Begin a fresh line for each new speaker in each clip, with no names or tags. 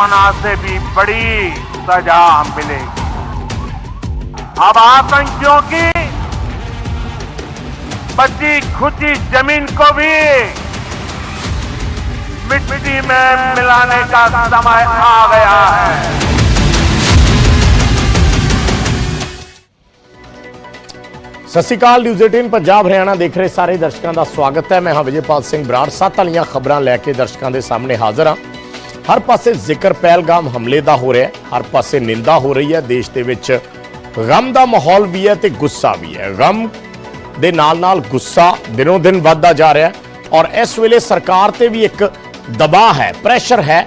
पना से भी बड़ी सजा मिलेगी अब आतंकियों की बची खुची जमीन को भी मिट्टी में मिलाने का समय आ गया है
ਸਤਿ ਸ਼੍ਰੀ ਅਕਾਲ ਨਿਊਜ਼ 18 ਪੰਜਾਬ ਹਰਿਆਣਾ ਦੇਖ ਰਹੇ ਸਾਰੇ ਦਰਸ਼ਕਾਂ ਦਾ ਸਵਾਗਤ ਹੈ ਮੈਂ ਹਾਂ ਵਿਜੇਪਾਲ ਸਿੰਘ ਬਰਾੜ ਸੱਤ ਵਾਲੀਆਂ ਖਬਰਾਂ ਲੈ ਕੇ ਦਰਸ਼ਕਾਂ ਦੇ ਸਾਹਮਣੇ ਹਾਜ਼ਰ ਹਾਂ ਹਰ ਪਾਸੇ ਜ਼ਿਕਰ ਪਹਿਲਗਾਮ ਹਮਲੇ ਦਾ ਹੋ ਰਿਹਾ ਹੈ, ਹਰ ਪਾਸੇ ਨਿੰਦਾ ਹੋ ਰਹੀ ਹੈ, ਦੇਸ਼ ਦੇ ਵਿੱਚ ਗਮ ਦਾ ਮਾਹੌਲ ਵੀ ਹੈ ਤੇ ਗੁੱਸਾ ਵੀ ਹੈ। ਗਮ ਦੇ ਨਾਲ-ਨਾਲ ਗੁੱਸਾ ਦਿਨੋਂ ਦਿਨ ਵੱਧਦਾ ਜਾ ਰਿਹਾ ਹੈ ਔਰ ਇਸ ਵੇਲੇ ਸਰਕਾਰ ਤੇ ਵੀ ਇੱਕ ਦਬਾਅ ਹੈ ਪ੍ਰੈਸ਼ਰ ਹੈ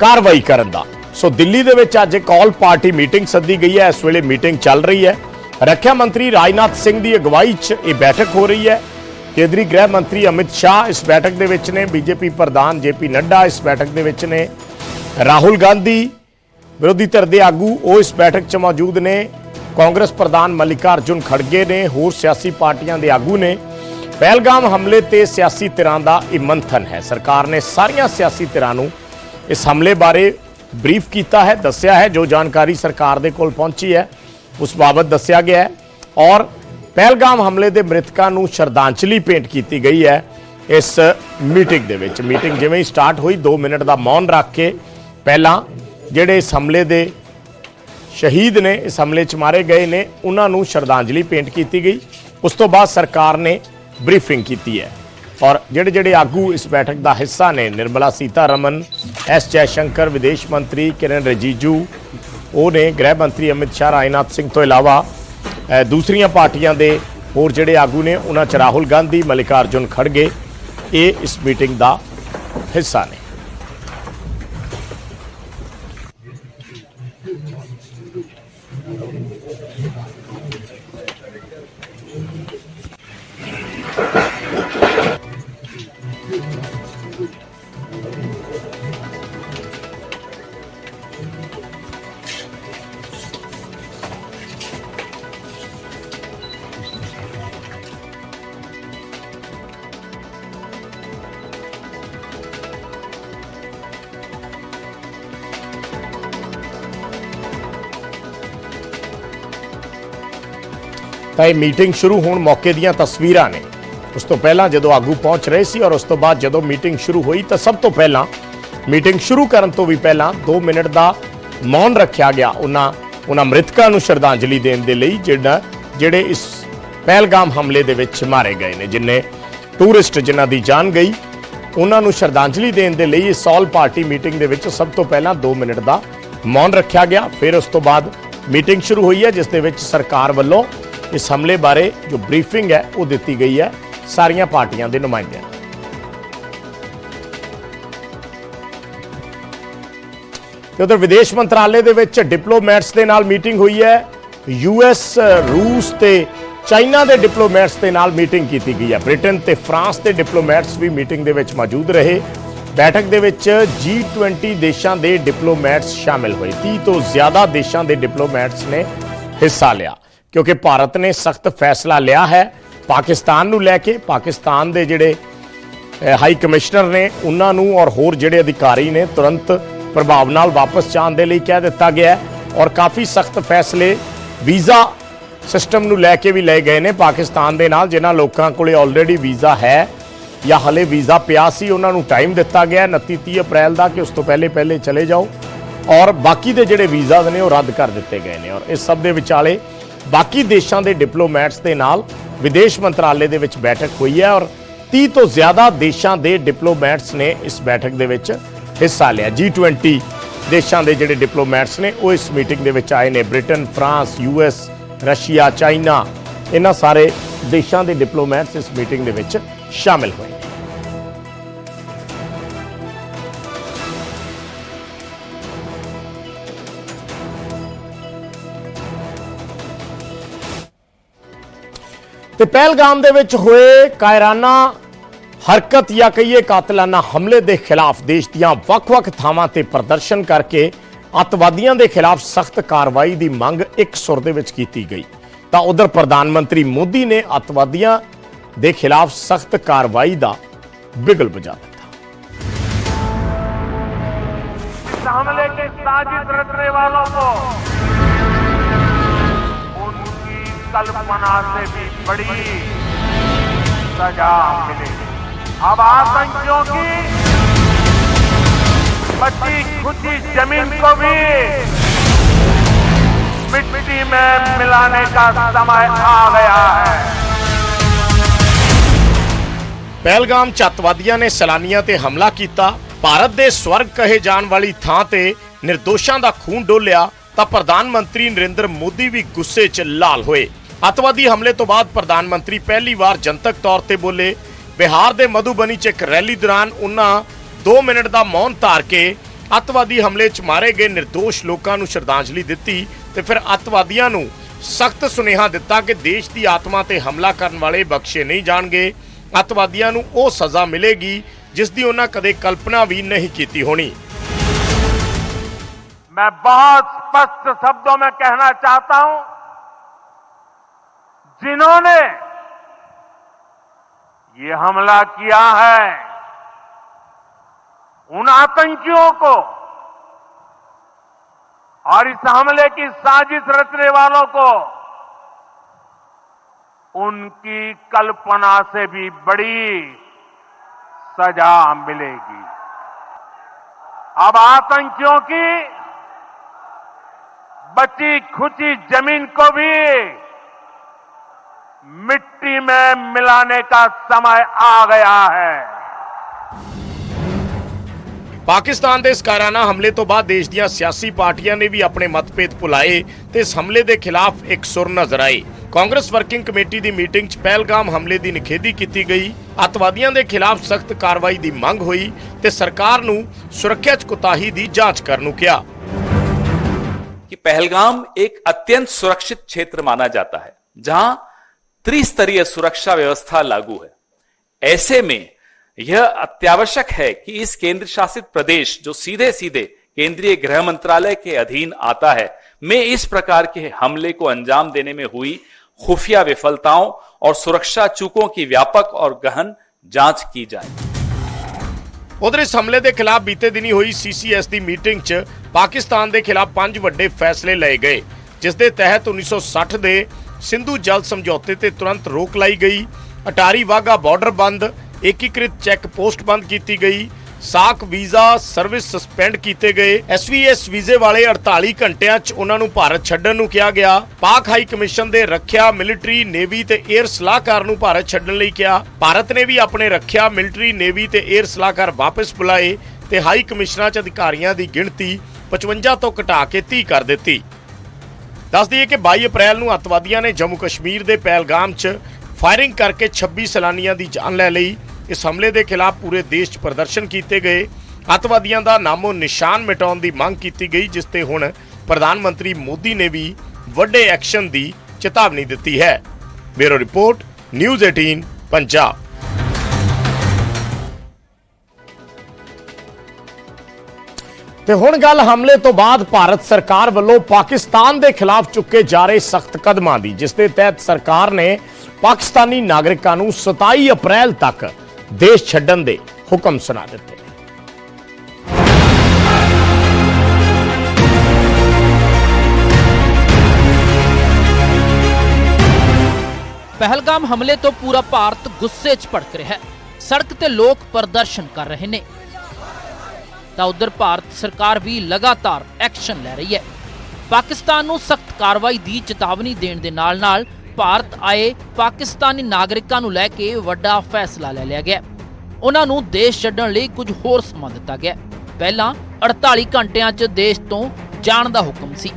ਕਾਰਵਾਈ ਕਰਨ ਦਾ। ਸੋ ਦਿੱਲੀ ਦੇ ਵਿੱਚ ਅੱਜ ਇੱਕ ਆਲ ਪਾਰਟੀ ਮੀਟਿੰਗ ਸੱਦੀ ਗਈ ਹੈ, ਇਸ ਵੇਲੇ ਮੀਟਿੰਗ ਚੱਲ ਰਹੀ ਹੈ। ਰੱਖਿਆ ਮੰਤਰੀ ਰਾਜਨਾਥ ਸਿੰਘ ਦੀ ਅਗਵਾਈ 'ਚ ਇਹ ਬੈਠਕ ਹੋ ਰਹੀ ਹੈ। ਕੇਂਦਰੀ ਗ੍ਰਹਿ ਮੰਤਰੀ ਅਮਿਤ ਸ਼ਾਹ ਇਸ ਬੈਠਕ ਦੇ ਵਿੱਚ ਨੇ, ਬੀਜੇਪੀ ਪ੍ਰਧਾਨ ਜੇਪੀ ਨੱਡਾ ਇਸ ਬੈਠਕ ਦੇ ਵਿੱਚ ਨੇ, ਰਾਹੁਲ ਗਾਂਧੀ ਵਿਰੋਧੀ ਧਿਰ ਦੇ ਆਗੂ ਉਹ ਇਸ ਬੈਠਕ 'ਚ ਮੌਜੂਦ ਨੇ, ਕਾਂਗਰਸ ਪ੍ਰਧਾਨ ਮਲਿਕਾ ਅਰਜੁਨ ਖੜਗੇ ਨੇ, ਹੋਰ ਸਿਆਸੀ ਪਾਰਟੀਆਂ ਦੇ ਆਗੂ ਨੇ। ਪਹਿਲਗਾਮ ਹਮਲੇ ਤੇ ਸਿਆਸੀ ਧਿਰਾਂ ਦਾ ਇਹ ਮੰਥਨ ਹੈ। ਸਰਕਾਰ ਨੇ ਸਾਰੀਆਂ ਸਿਆਸੀ ਧਿਰਾਂ ਨੂੰ ਇਸ ਹਮਲੇ ਬਾਰੇ ਬਰੀਫ ਕੀਤਾ ਹੈ, ਦੱਸਿਆ ਹੈ, ਜੋ ਜਾਣਕਾਰੀ ਸਰਕਾਰ ਦੇ ਕੋਲ ਪਹੁੰਚੀ ਹੈ, ਉਸ ਬਾਬਤ ਦੱਸਿਆ ਗਿਆ ਹੈ ਔਰ ਪਹਿਲਗਾਮ ਹਮਲੇ ਦੇ ਮ੍ਰਿਤਕਾਂ ਨੂੰ ਸ਼ਰਧਾਂਜਲੀ ਭੇਂਟ ਕੀਤੀ ਗਈ ਹੈ। ਇਸ ਮੀਟਿੰਗ ਦੇ ਵਿੱਚ ਮੀਟਿੰਗ ਜਿਵੇਂ ਹੀ ਸਟਾਰਟ ਹੋਈ 2 ਮਿੰਟ ਦਾ ਮੌਨ ਰੱਖ ਕੇ ਪਹਿਲਾਂ ਜਿਹੜੇ ਇਸ ਹਮਲੇ ਦੇ ਸ਼ਹੀਦ ਨੇ, ਇਸ ਹਮਲੇ 'ਚ ਮਾਰੇ ਗਏ ਨੇ, ਉਹਨਾਂ ਨੂੰ ਸ਼ਰਧਾਂਜਲੀ ਭੇਂਟ ਕੀਤੀ ਗਈ। ਉਸ ਤੋਂ ਬਾਅਦ ਸਰਕਾਰ ਨੇ ਬਰੀਫਿੰਗ ਕੀਤੀ ਹੈ। ਔਰ ਜਿਹੜੇ ਜਿਹੜੇ ਆਗੂ ਇਸ ਬੈਠਕ ਦਾ ਹਿੱਸਾ ਨੇ, ਨਿਰਮਲਾ ਸੀਤਾਰਮਨ, ਐਸ ਜੈ ਸ਼ੰਕਰ ਵਿਦੇਸ਼ ਮੰਤਰੀ ਕਿਰਨ ਰਿਜੀਜੂ, ਉਹ ਨੇ ਗ੍ਰਹਿ ਮੰਤਰੀ ਅਮਿਤ ਸ਼ਾਹ, ਰਾਜਨਾਥ ਸਿੰਘ ਤੋਂ ਇਲਾਵਾ ਦੂਸਰੀਆਂ ਪਾਰਟੀਆਂ ਦੇ ਹੋਰ ਜਿਹੜੇ ਆਗੂ ਨੇ, ਉਹਨਾਂ ਚ ਰਾਹੁਲ ਗਾਂਧੀ ਮਲਿਕਾ ਅਰਜੁਨ ਖੜਗੇ। ਇਹ ਇਸ ਮੀਟਿੰਗ ਦਾ ਹਿੱਸਾ ਨੇ। ਤਾਂ ਇਹ ਮੀਟਿੰਗ ਸ਼ੁਰੂ ਹੋਣ ਮੌਕੇ ਦੀਆਂ ਤਸਵੀਰਾਂ ਨੇ। ਉਸ ਤੋਂ ਪਹਿਲਾਂ ਜਦੋਂ ਆਗੂ ਪਹੁੰਚ ਰਹੇ ਸੀ ਔਰ ਉਸ ਤੋਂ ਬਾਅਦ ਜਦੋਂ ਮੀਟਿੰਗ ਸ਼ੁਰੂ ਹੋਈ ਤਾਂ ਸਭ ਤੋਂ ਪਹਿਲਾਂ ਮੀਟਿੰਗ ਸ਼ੁਰੂ ਕਰਨ ਤੋਂ ਵੀ ਪਹਿਲਾਂ 2 ਮਿੰਟ ਦਾ ਮੌਨ ਰੱਖਿਆ ਗਿਆ ਉਹਨਾਂ ਉਹਨਾਂ ਮ੍ਰਿਤਕਾਂ ਨੂੰ ਸ਼ਰਧਾਂਜਲੀ ਦੇਣ ਦੇ ਲਈ ਜਿਹੜਾ ਜਿਹੜੇ ਇਸ ਪਹਿਲਗਾਮ ਹਮਲੇ ਦੇ ਵਿੱਚ ਮਾਰੇ ਗਏ ਨੇ ਜਿਨਨੇ ਟੂਰਿਸਟ ਜਿਨ੍ਹਾਂ ਦੀ ਜਾਨ ਗਈ, ਉਹਨਾਂ ਨੂੰ ਸ਼ਰਧਾਂਜਲੀ ਦੇਣ ਦੇ ਲਈ ਇਸ ਆਲ ਪਾਰਟੀ ਮੀਟਿੰਗ ਦੇ ਵਿੱਚ ਸਭ ਤੋਂ ਪਹਿਲਾਂ 2 ਮਿੰਟ ਦਾ ਮੌਨ ਰੱਖਿਆ ਗਿਆ। ਫਿਰ ਉਸ ਤੋਂ ਬਾਅਦ ਮੀਟਿੰਗ ਸ਼ੁਰੂ ਹੋਈ ਹੈ, ਜਿਸ ਦੇ ਵਿੱਚ ਸਰਕਾਰ ਵੱਲੋਂ ਇਸ ਹਮਲੇ ਬਾਰੇ ਜੋ ਬਰੀਫਿੰਗ ਹੈ, ਉਹ ਦਿੱਤੀ ਗਈ ਹੈ ਸਾਰੀਆਂ ਪਾਰਟੀਆਂ ਦੇ ਨੁਮਾਇੰਦਿਆਂ ਨੂੰ। ਤੇ ਉਧਰ ਵਿਦੇਸ਼ ਮੰਤਰਾਲੇ ਦੇ ਵਿੱਚ ਡਿਪਲੋਮੈਟਸ ਦੇ ਨਾਲ ਮੀਟਿੰਗ ਹੋਈ ਹੈ। ਯੂਐਸ ਰੂਸ ਤੇ ਚਾਈਨਾ ਦੇ ਡਿਪਲੋਮੈਟਸ ਦੇ ਨਾਲ ਮੀਟਿੰਗ ਕੀਤੀ ਗਈ ਹੈ। ਬ੍ਰਿਟਨ ਤੇ ਫਰਾਂਸ ਦੇ ਡਿਪਲੋਮੈਟਸ ਵੀ ਮੀਟਿੰਗ ਦੇ ਵਿੱਚ ਮੌਜੂਦ ਰਹੇ। ਬੈਠਕ ਦੇ ਵਿੱਚ G20 ਦੇਸ਼ਾਂ ਦੇ ਡਿਪਲੋਮੈਟਸ ਸ਼ਾਮਿਲ ਹੋਏ। 30 ਤੋਂ ਜ਼ਿਆਦਾ ਦੇਸ਼ਾਂ ਦੇ ਡਿਪਲੋਮੈਟਸ ਨੇ ਹਿੱਸਾ ਲਿਆ। ਕਿਉਂਕਿ ਭਾਰਤ ਨੇ ਸਖਤ ਫੈਸਲਾ ਲਿਆ ਹੈ। ਪਾਕਿਸਤਾਨ ਨੂੰ ਲੈ ਕੇ, ਪਾਕਿਸਤਾਨ ਦੇ ਜਿਹੜੇ ਹਾਈ ਕਮਿਸ਼ਨਰ ਨੇ, ਉਹਨਾਂ ਨੂੰ ਔਰ ਹੋਰ ਜਿਹੜੇ ਅਧਿਕਾਰੀ ਨੇ ਤੁਰੰਤ ਪ੍ਰਭਾਵ ਨਾਲ ਵਾਪਸ ਜਾਣ ਦੇ ਲਈ ਕਹਿ ਦਿੱਤਾ ਗਿਆ ਔਰ ਕਾਫੀ ਸਖਤ ਫੈਸਲੇ ਵੀਜ਼ਾ ਸਿਸਟਮ ਨੂੰ ਲੈ ਕੇ ਵੀ ਲਏ ਗਏ ਨੇ ਪਾਕਿਸਤਾਨ ਦੇ ਨਾਲ, ਜਿਨ੍ਹਾਂ ਲੋਕਾਂ ਕੋਲੇ ਆਲਰੇਡੀ ਵੀਜ਼ਾ ਹੈ ਜਾਂ ਹਲੇ ਵੀਜ਼ਾ ਪਿਆ ਸੀ, ਉਹਨਾਂ ਨੂੰ ਟਾਈਮ ਦਿੱਤਾ ਗਿਆ ਹੈ। 29 30 ਅਪ੍ਰੈਲ ਦਾ ਕਿ ਉਸ ਤੋਂ ਪਹਿਲੇ ਪਹਿਲੇ ਚਲੇ ਜਾਓ। ਔਰ ਬਾਕੀ ਦੇ ਜਿਹੜੇ ਵੀਜ਼ਾ ਨੇ, ਉਹ ਰੱਦ ਕਰ ਦਿੱਤੇ ਗਏ ਨੇ। ਔਰ ਇਸ ਸਭ ਦੇ ਵਿਚਾਲੇ ਬਾਕੀ ਦੇਸ਼ਾਂ ਦੇ ਡਿਪਲੋਮੈਟਸ ਦੇ ਨਾਲ ਵਿਦੇਸ਼ ਮੰਤਰਾਲੇ ਦੇ ਵਿੱਚ ਬੈਠਕ ਹੋਈ ਹੈ ਔਰ 30 ਤੋਂ ਜ਼ਿਆਦਾ ਦੇਸ਼ਾਂ ਦੇ ਡਿਪਲੋਮੈਟਸ ਨੇ ਇਸ ਬੈਠਕ ਦੇ ਵਿੱਚ ਹਿੱਸਾ ਲਿਆ। G20 ਦੇਸ਼ਾਂ ਦੇ ਜਿਹੜੇ ਡਿਪਲੋਮੈਟਸ ਨੇ, ਉਹ ਇਸ ਮੀਟਿੰਗ ਦੇ ਵਿੱਚ ਆਏ ਨੇ। Britain, France US Russia, China, ਇਹਨਾਂ ਸਾਰੇ ਦੇਸ਼ਾਂ ਦੇ ਡਿਪਲੋਮੈਟਸ ਇਸ ਮੀਟਿੰਗ ਦੇ ਵਿੱਚ ਸ਼ਾਮਿਲ ਹੋਏ। ਤੇ ਪਹਿਲਗਾਮ ਦੇ ਵਿੱਚ ਹੋਏ ਕਾਇਰਾਨਾ ਹਰਕਤ ਜਾਂ ਕਹੀਏ ਕਾਤਲਾਨਾ ਹਮਲੇ ਦੇ ਖਿਲਾਫ ਦੇਸ਼ ਦੀਆਂ ਵੱਖ-ਵੱਖ ਥਾਵਾਂ ਤੇ ਪ੍ਰਦਰਸ਼ਨ ਕਰਕੇ ਅੱਤਵਾਦੀਆਂ ਦੇ ਖਿਲਾਫ ਸਖਤ ਕਾਰਵਾਈ ਦੀ ਮੰਗ ਇੱਕ ਸੁਰ ਦੇ ਵਿੱਚ ਕੀਤੀ ਗਈ ਤਾਂ ਉਧਰ ਪ੍ਰਧਾਨ ਮੰਤਰੀ ਮੋਦੀ ਨੇ ਅੱਤਵਾਦੀਆਂ ਦੇ ਖਿਲਾਫ ਸਖਤ ਕਾਰਵਾਈ ਦਾ ਬਿਗਲ ਵਜਾ ਦਿੱਤਾ
हमले की साजिश रचने वालों को उनकी कल्पना से भी बड़ी सजा मिलेगी अब आतंकियों की बची खुची जमीन को भी मिट्टी में मिलाने का समय आ गया है
ਪਹਿਲਗਾਮ ਚ ਅੱਤਵਾਦੀਆਂ ਨੇ ਸੈਲਾਨੀਆਂ ਤੇ ਹਮਲਾ ਕੀਤਾ ਭਾਰਤ ਦੇ ਸਵਰਗ ਕਹੇ ਜਾਣ ਵਾਲੀ ਥਾਂ ਤੇ ਨਿਰਦੋਸ਼ਾਂ ਦਾ ਖੂਨ ਡੋਲਿਆ ਤਾਂ ਪ੍ਰਧਾਨ ਮੰਤਰੀ ਨਰਿੰਦਰ ਮੋਦੀ ਵੀ ਗੁੱਸੇ 'ਚ ਲਾਲ ਹੋਏ ਅੱਤਵਾਦੀ ਹਮਲੇ ਤੋਂ ਬਾਅਦ ਪ੍ਰਧਾਨ ਮੰਤਰੀ ਪਹਿਲੀ ਵਾਰ ਜਨਤਕ ਤੌਰ ਤੇ ਬੋਲੇ ਬਿਹਾਰ ਦੇ ਮਧੂਬਨੀ 'ਚ ਇੱਕ ਰੈਲੀ ਦੌਰਾਨ ਉਹਨਾਂ 2 ਮਿੰਟ ਦਾ ਮੌਨ ਧਾਰ ਕੇ ਅੱਤਵਾਦੀ ਹਮਲੇ 'ਚ ਮਾਰੇ ਗਏ ਨਿਰਦੋਸ਼ ਲੋਕਾਂ ਨੂੰ ਸ਼ਰਧਾਂਜਲੀ ਦਿੱਤੀ ਤੇ ਫਿਰ ਅੱਤਵਾਦੀਆਂ ਨੂੰ ਸਖਤ ਸੁਨੇਹਾ ਦਿੱਤਾ ਕਿ ਦੇਸ਼ ਦੀ ਆਤਮਾ ਤੇ ਹਮਲਾ ਕਰਨ ਵਾਲੇ ਬਖਸ਼ੇ ਨਹੀਂ ਜਾਣਗੇ ਅੱਤਵਾਦੀਆਂ ਨੂੰ ਉਹ ਸਜ਼ਾ ਮਿਲੇਗੀ ਜਿਸ ਦੀ ਉਹਨਾਂ ਕਦੇ ਕਲਪਨਾ ਵੀ ਨਹੀਂ ਕੀਤੀ ਹੋਣੀ
मैं बहुत स्पष्ट शब्दों में कहना चाहता हूं जिन्होंने ये हमला किया है, उन आतंकियों को और इस हमले की साजिश रचने वालों को, उनकी कल्पना से भी बड़ी सजा मिलेगी। अब आतंकियों की बची खुची ज़मीन को भी मिट्टी में मिलाने का समय आ गया है
ਪਾਕਿਸਤਾਨ ਦੇ ਇਸ ਕਾਰਾਨਾ ਹਮਲੇ ਤੋਂ ਬਾਅਦ ਦੇਸ਼ ਦੀਆਂ ਸਿਆਸੀ ਪਾਰਟੀਆਂ ਨੇ ਵੀ ਆਪਣੇ ਮਤਭੇਦ ਭੁਲਾਏ ਤੇ ਇਸ ਹਮਲੇ ਦੇ ਖਿਲਾਫ ਇੱਕ ਸੁਰ ਨਜ਼ਰ ਆਈ ਕਾਂਗਰਸ ਵਰਕਿੰਗ ਕਮੇਟੀ ਦੀ ਮੀਟਿੰਗ 'ਚ ਪਹਿਲਗਾਮ ਹਮਲੇ ਦੀ ਨਿਖੇਧੀ ਕੀਤੀ ਗਈ ਅੱਤਵਾਦੀਆਂ ਦੇ ਖਿਲਾਫ ਸਖਤ ਕਾਰਵਾਈ ਦੀ ਮੰਗ ਹੋਈ ਤੇ ਸਰਕਾਰ ਨੂੰ ਸੁਰੱਖਿਆ 'ਚ ਕੁਤਾਹੀ ਦੀ ਜਾਂਚ ਕਰਨ ਨੂੰ ਕਿਹਾ
कि पहलगाम एक अत्यंत सुरक्षित क्षेत्र माना जाता है जहां त्रिस्तरीय सुरक्षा व्यवस्था लागू है ऐसे में यह अत्यावश्यक है कि इस केंद्र शासित प्रदेश जो सीधे सीधे केंद्रीय गृह मंत्रालय के अधीन आता है में इस प्रकार के हमले को अंजाम देने में हुई खुफिया विफलताओं और सुरक्षा चूकों की व्यापक और गहन जांच की जाए
ਉਧਰ ਇਸ ਹਮਲੇ ਦੇ ਖਿਲਾਫ ਬੀਤੇ ਦਿਨੀ ਹੋਈ ਸੀਸੀਐਸ ਦੀ ਮੀਟਿੰਗ 'ਚ ਪਾਕਿਸਤਾਨ ਦੇ ਖਿਲਾਫ ਪੰਜ ਵੱਡੇ ਫੈਸਲੇ ਲਏ ਗਏ ਜਿਸ ਦੇ ਤਹਿਤ 1960 ਦੇ ਸਿੰਧੂ ਜਲ ਸਮਝੌਤੇ ਤੇ ਤੁਰੰਤ ਰੋਕ ਲਾਈ ਗਈ। ਅਟਾਰੀ ਵਾਗਾ ਬਾਰਡਰ ਬੰਦ, ਏਕੀਕ੍ਰਿਤ ਚੈੱਕ ਪੋਸਟ ਬੰਦ ਕੀਤੀ ਗਈ। ਸਾਕ ਵੀਜ਼ਾ ਸਰਵਿਸ ਸਸਪੈਂਡ ਕੀਤੇ ਗਏ। ਐਸਵੀਐਸ ਵੀਜ਼ੇ ਵਾਲੇ 48 ਘੰਟਿਆਂ 'ਚ ਉਹਨਾਂ ਨੂੰ ਭਾਰਤ ਛੱਡਣ ਨੂੰ ਕਿਹਾ ਗਿਆ। ਪਾਕ ਹਾਈ ਕਮਿਸ਼ਨ ਦੇ ਰੱਖਿਆ ਮਿਲਟਰੀ ਨੇਵੀ ਤੇ 에ਅਰ ਸਲਾਹਕਾਰ ਨੂੰ ਭਾਰਤ ਛੱਡਣ ਲਈ ਕਿਹਾ। ਭਾਰਤ ਨੇ ਵੀ ਆਪਣੇ ਰੱਖਿਆ ਮਿਲਟਰੀ ਨੇਵੀ ਤੇ 에ਅਰ ਸਲਾਹਕਾਰ ਵਾਪਸ ਬੁਲਾਏ ਤੇ ਹਾਈ ਕਮਿਸ਼ਨਾਂ 'ਚ ਅਧਿਕਾਰੀਆਂ ਦੀ ਗਿਣਤੀ 55 ਤੋਂ ਘਟਾ ਕੇ 30 ਕਰ ਦਿੱਤੀ। ਦੱਸ ਦਈਏ ਕਿ 22 ਅਪ੍ਰੈਲ ਨੂੰ ਅੱਤਵਾਦੀਆਂ ਨੇ ਜੰਮੂ ਕਸ਼ਮੀਰ ਦੇ ਪਹਿਲਗਾਮ 'ਚ ਫਾਇਰਿੰਗ ਕਰਕੇ 26 ਸੈਲਾਨੀਆਂ ਦੀ ਜਾਨ ਲੈ ਲਈ। ਇਸ ਹਮਲੇ ਦੇ ਖਿਲਾਫ ਪੂਰੇ ਦੇਸ਼ 'ਚ ਪ੍ਰਦਰਸ਼ਨ ਕੀਤੇ ਗਏ। ਅੱਤਵਾਦੀਆਂ ਦਾ ਨਾਮੋ ਨਿਸ਼ਾਨ ਮਿਟਾਉਣ ਦੀ ਮੰਗ ਕੀਤੀ ਗਈ, ਜਿਸ ਤੇ ਹੁਣ ਪ੍ਰਧਾਨ ਮੰਤਰੀ ਮੋਦੀ ਨੇ ਵੀ ਵੱਡੇ ਐਕਸ਼ਨ ਦੀ ਚੇਤਾਵਨੀ ਦਿੱਤੀ ਹੈ। Bureau report, news 18 Punjab. ਤੇ ਹੁਣ ਗੱਲ ਹਮਲੇ ਤੋਂ ਬਾਅਦ ਭਾਰਤ ਸਰਕਾਰ ਵੱਲੋਂ ਪਾਕਿਸਤਾਨ ਦੇ ਖਿਲਾਫ ਚੁੱਕੇ ਜਾ ਰਹੇ ਸਖਤ ਕਦਮਾਂ ਦੀ, ਜਿਸ ਦੇ ਤਹਿਤ ਸਰਕਾਰ ਨੇ ਪਾਕਿਸਤਾਨੀ ਨਾਗਰਿਕਾਂ ਨੂੰ 27 ਅਪ੍ਰੈਲ ਤੱਕ ਦੇਸ਼ ਛੱਡਣ ਦੇ ਹੁਕਮ ਸੁਣਾ ਦਿੱਤੇ।
ਪਹਿਲਗਾਮ ਹਮਲੇ ਤੋਂ ਪੂਰਾ ਭਾਰਤ ਗੁੱਸੇ 'ਚ ਭੜਕ ਰਿਹਾ ਹੈ। ਸੜਕ ਤੇ ਲੋਕ ਪ੍ਰਦਰਸ਼ਨ ਕਰ ਰਹੇ ਨੇ। ਤਾਂ ਉਧਰ ਭਾਰਤ ਸਰਕਾਰ ਵੀ ਲਗਾਤਾਰ ਐਕਸ਼ਨ ਲੈ ਰਹੀ ਹੈ। ਪਾਕਿਸਤਾਨ ਨੂੰ ਸਖਤ ਕਾਰਵਾਈ ਦੀ ਚੇਤਾਵਨੀ ਦੇਣ ਦੇ ਨਾਲ-ਨਾਲ ਭਾਰਤ ਆਏ ਪਾਕਿਸਤਾਨੀ ਨਾਗਰਿਕਾਂ ਨੂੰ ਲੈ ਕੇ ਵੱਡਾ ਫੈਸਲਾ ਲੈ ਲਿਆ ਗਿਆ। ਉਹਨਾਂ ਨੂੰ ਦੇਸ਼ ਛੱਡਣ ਲਈ ਕੁਝ ਹੋਰ ਸਮਾਂ ਦਿੱਤਾ ਗਿਆ। ਪਹਿਲਾਂ 48 ਘੰਟਿਆਂ 'ਚ ਦੇਸ਼ ਤੋਂ ਜਾਣ ਦਾ ਹੁਕਮ ਸੀ।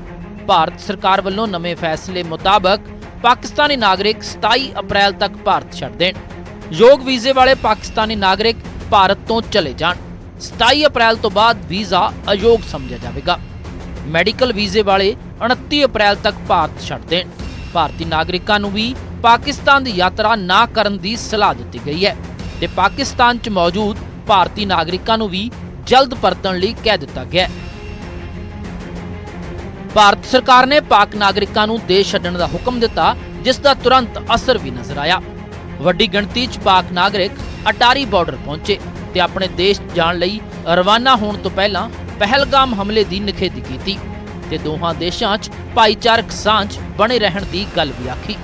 ਭਾਰਤ ਸਰਕਾਰ ਵੱਲੋਂ ਨਵੇਂ ਫੈਸਲੇ ਮੁਤਾਬਕ ਪਾਕਿਸਤਾਨੀ ਨਾਗਰਿਕ 27 ਅਪ੍ਰੈਲ ਤੱਕ ਭਾਰਤ ਛੱਡ ਦੇਣ। ਯੋਗ ਵੀਜ਼ੇ ਵਾਲੇ ਪਾਕਿਸਤਾਨੀ ਨਾਗਰਿਕ ਭਾਰਤ ਤੋਂ ਚਲੇ ਜਾਣ। 27 ਅਪ੍ਰੈਲ ਤੋਂ ਬਾਅਦ ਵੀਜ਼ਾ ਅਯੋਗ ਸਮਝਿਆ ਜਾਵੇਗਾ। ਮੈਡੀਕਲ ਵੀਜ਼ੇ ਵਾਲੇ 29 ਅਪ੍ਰੈਲ ਤੱਕ ਭਾਰਤ ਛੱਡ ਦੇਣ। ਭਾਰਤੀ ਨਾਗਰਿਕਾਂ ਨੂੰ ਵੀ ਪਾਕਿਸਤਾਨ ਦੀ ਯਾਤਰਾ ਨਾ ਕਰਨ ਦੀ ਸਲਾਹ ਦਿੱਤੀ ਗਈ ਹੈ ਤੇ ਪਾਕਿਸਤਾਨ 'ਚ ਮੌਜੂਦ ਭਾਰਤੀ ਨਾਗਰਿਕਾਂ ਨੂੰ ਵੀ ਜਲਦ ਪਰਤਣ ਲਈ ਕਹਿ ਦਿੱਤਾ ਗਿਆ ਹੈ। ਭਾਰਤ ਸਰਕਾਰ ਨੇ ਪਾਕ ਨਾਗਰਿਕਾਂ ਨੂੰ ਦੇਸ਼ ਛੱਡਣ ਦਾ ਹੁਕਮ ਦਿੱਤਾ, ਜਿਸ ਦਾ ਤੁਰੰਤ ਅਸਰ ਵੀ ਨਜ਼ਰ ਆਇਆ। ਵੱਡੀ ਗਿਣਤੀ 'ਚ ਪਾਕ ਨਾਗਰਿਕ ਅਟਾਰੀ ਬਾਰਡਰ ਪਹੁੰਚੇ। ਤੇ ਆਪਣੇ ਦੇਸ਼ ਜਾਣ ਲਈ ਰਵਾਨਾ ਹੋਣ ਤੋਂ ਪਹਿਲਾਂ ਪਹਿਲਗਾਮ ਹਮਲੇ ਦੀ ਨਿਖੇਧੀ ਕੀਤੀ ਤੇ ਦੋਹਾਂ ਦੇਸ਼ਾਂ 'ਚ ਭਾਈਚਾਰਕ ਸਾਂਝ ਬਣੇ ਰਹਿਣ ਦੀ ਗੱਲ ਵੀ ਆਖੀ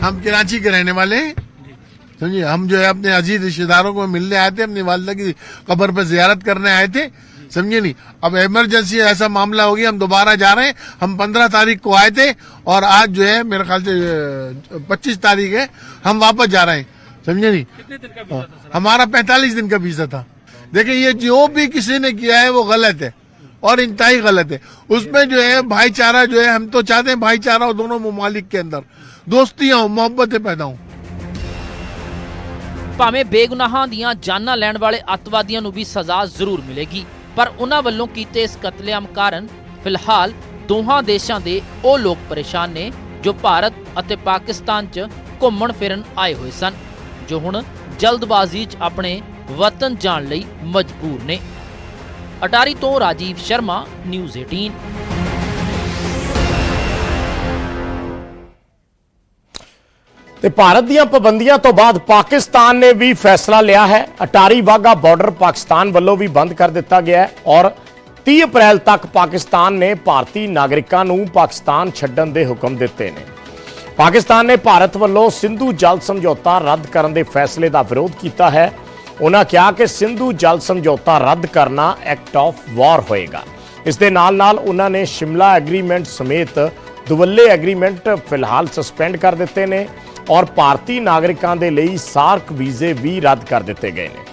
हम कराची के रहने वाले हैं समझिए हम जो है अपने अजीज रिश्तेदारों को मिलने आए थे अपनी वालदा की कब्र पर जियारत करने आए थे समझे नहीं अब इमरजेंसी ऐसा मामला हो गया हम दोबारा जा रहे हैं हम पंद्रह तारीख को आए थे और आज जो है मेरे ख्याल से पच्चीस तारीख है हम वापस जा रहे हैं समझे नहीं कितने दिन का वीजा था हमारा पैंतालीस दिन का वीजा था देखिए ये जो भी किसी ने किया है वो गलत है और इंतहाई गलत है उसमें जो है भाईचारा जो है हम तो चाहते हैं भाईचारा हो दोनों ममालिक के अंदर दोस्तियां हो मोहब्बतें पैदा हों
ਭਾਵੇਂ ਬੇਗੁਨਾਹਾਂ ਦੀਆਂ ਜਾਨਾਂ ਲੈਣ ਵਾਲੇ ਅੱਤਵਾਦੀਆਂ ਨੂੰ ਵੀ ਸਜ਼ਾ ਜ਼ਰੂਰ ਮਿਲੇਗੀ ਪਰ ਉਹਨਾਂ ਵੱਲੋਂ ਕੀਤੇ ਇਸ ਕਤਲੇਆਮ ਕਾਰਨ ਫਿਲਹਾਲ ਦੋਹਾਂ ਦੇਸ਼ਾਂ ਦੇ ਉਹ ਲੋਕ ਪਰੇਸ਼ਾਨ ਨੇ ਜੋ ਭਾਰਤ ਅਤੇ ਪਾਕਿਸਤਾਨ 'ਚ ਘੁੰਮਣ ਫਿਰਨ ਆਏ ਹੋਏ ਸਨ ਜੋ ਹੁਣ ਜਲਦਬਾਜ਼ੀ 'ਚ ਆਪਣੇ ਵਤਨ ਜਾਣ ਲਈ ਮਜਬੂਰ ਨੇ। ਅਟਾਰੀ ਤੋਂ ਰਾਜੀਵ ਸ਼ਰਮਾ, ਨਿਊਜ਼ 18
ਤੇ ਭਾਰਤ ਦੀਆਂ ਪਾਬੰਦੀਆਂ ਤੋਂ ਬਾਅਦ ਪਾਕਿਸਤਾਨ ਨੇ ਵੀ ਫੈਸਲਾ ਲਿਆ ਹੈ। ਅਟਾਰੀ ਵਾਗਾ ਬਾਰਡਰ ਪਾਕਿਸਤਾਨ ਵੱਲੋਂ ਵੀ ਬੰਦ ਕਰ ਦਿੱਤਾ ਗਿਆ ਹੈ ਔਰ 30 ਅਪ੍ਰੈਲ ਤੱਕ ਪਾਕਿਸਤਾਨ ਨੇ ਭਾਰਤੀ ਨਾਗਰਿਕਾਂ ਨੂੰ ਪਾਕਿਸਤਾਨ ਛੱਡਣ ਦੇ ਹੁਕਮ ਦਿੱਤੇ ਨੇ। ਪਾਕਿਸਤਾਨ ਨੇ ਭਾਰਤ ਵੱਲੋਂ ਸਿੰਧੂ ਜਲ ਸਮਝੌਤਾ ਰੱਦ ਕਰਨ ਦੇ ਫੈਸਲੇ ਦਾ ਵਿਰੋਧ ਕੀਤਾ ਹੈ। ਉਹਨਾਂ ਕਿਹਾ ਕਿ ਸਿੰਧੂ ਜਲ ਸਮਝੌਤਾ ਰੱਦ ਕਰਨਾ ਐਕਟ ਆਫ ਵਾਰ ਹੋਏਗਾ। ਇਸ ਦੇ ਨਾਲ ਨਾਲ ਉਹਨਾਂ ਨੇ ਸ਼ਿਮਲਾ ਐਗਰੀਮੈਂਟ ਸਮੇਤ ਦੁਵੱਲੇ ਐਗਰੀਮੈਂਟ ਫਿਲਹਾਲ ਸਸਪੈਂਡ ਕਰ ਦਿੱਤੇ ਨੇ ਔਰ ਭਾਰਤੀ ਨਾਗਰਿਕਾਂ ਦੇ ਲਈ ਸਾਰਕ ਵੀਜ਼ੇ ਵੀ ਰੱਦ ਕਰ ਦਿੱਤੇ ਗਏ ਨੇ।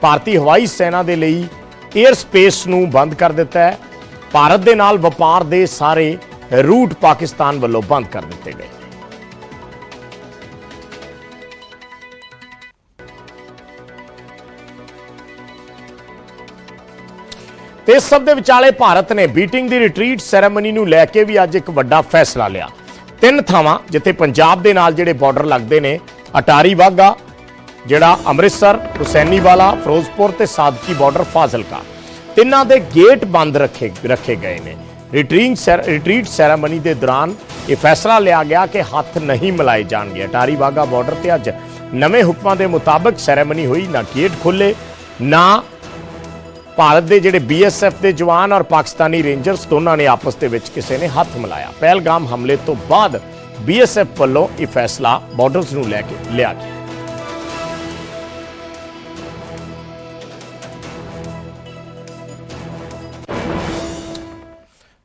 ਭਾਰਤੀ ਹਵਾਈ ਸੈਨਾ ਦੇ ਲਈ 에ਅਰ ਸਪੇਸ ਨੂੰ ਬੰਦ ਕਰ ਦਿੱਤਾ ਹੈ। ਭਾਰਤ ਦੇ ਨਾਲ ਵਪਾਰ ਦੇ ਸਾਰੇ ਰੂਟ ਪਾਕਿਸਤਾਨ ਵੱਲੋਂ ਬੰਦ ਕਰ ਦਿੱਤੇ ਗਏ। ਤੇ ਇਸ ਸਭ ਦੇ ਵਿਚਾਲੇ ਭਾਰਤ ਨੇ ਬੀਟਿੰਗ ਦੀ ਰਿਟਰੀਟ ਸੈਰੇਮਨੀ ਨੂੰ ਲੈ ਕੇ ਵੀ ਅੱਜ ਇੱਕ ਵੱਡਾ ਫੈਸਲਾ ਲਿਆ। ਤਿੰਨ ਥਾਵਾਂ ਜਿੱਥੇ ਪੰਜਾਬ ਦੇ ਨਾਲ ਜਿਹੜੇ ਬਾਰਡਰ ਲੱਗਦੇ ਨੇ, ਅਟਾਰੀ ਵਾਗਾ ਜਿਹੜਾ ਅੰਮ੍ਰਿਤਸਰ ਹੁਸੈਨੀ ਵਾਲਾ ਫਿਰੋਜ਼ਪੁਰ ਤੇ ਸਾਦਕੀ ਬਾਰਡਰ ਫਾਜ਼ਿਲਕਾ। ਤਿੰਨਾਂ ਦੇ ਗੇਟ ਬੰਦ ਰੱਖੇ ਰੱਖੇ ਗਏ ਨੇ। ਰਿਟਰੀਟ ਰਿਟਰੀਟ ਸੈਰੇਮਨੀ ਦੇ ਦੌਰਾਨ ਇਹ ਫੈਸਲਾ ਲਿਆ ਗਿਆ ਕਿ ਹੱਥ ਨਹੀਂ ਮਿਲਾਏ ਜਾਣਗੇ। ਅਟਾਰੀ ਵਾਗਾ ਬਾਰਡਰ ਤੇ ਅੱਜ ਨਵੇਂ ਹੁਕਮਾਂ ਦੇ ਮੁਤਾਬਕ ਸੈਰੇਮਨੀ ਹੋਈ, ਨਾ ਗੇਟ ਖੁੱਲੇ ਨਾ ਭਾਰਤ ਦੇ ਜਿਹੜੇ ਬੀਐਸਐਫ ਦੇ ਜਵਾਨ ਔਰ ਪਾਕਿਸਤਾਨੀ ਰੇਂਜਰਸ ਦੋਨਾਂ ਨੇ ਆਪਸ ਦੇ ਵਿੱਚ ਕਿਸੇ ਨੇ ਹੱਥ ਮਿਲਾਇਆ। ਪਹਿਲਗਾਮ ਹਮਲੇ ਤੋਂ ਬਾਅਦ ਬੀਐਸਐਫ ਵੱਲੋਂ ਇਹ ਫੈਸਲਾ ਬਾਰਡਰਸ ਨੂੰ ਲੈ ਕੇ ਲਿਆ ਗਿਆ।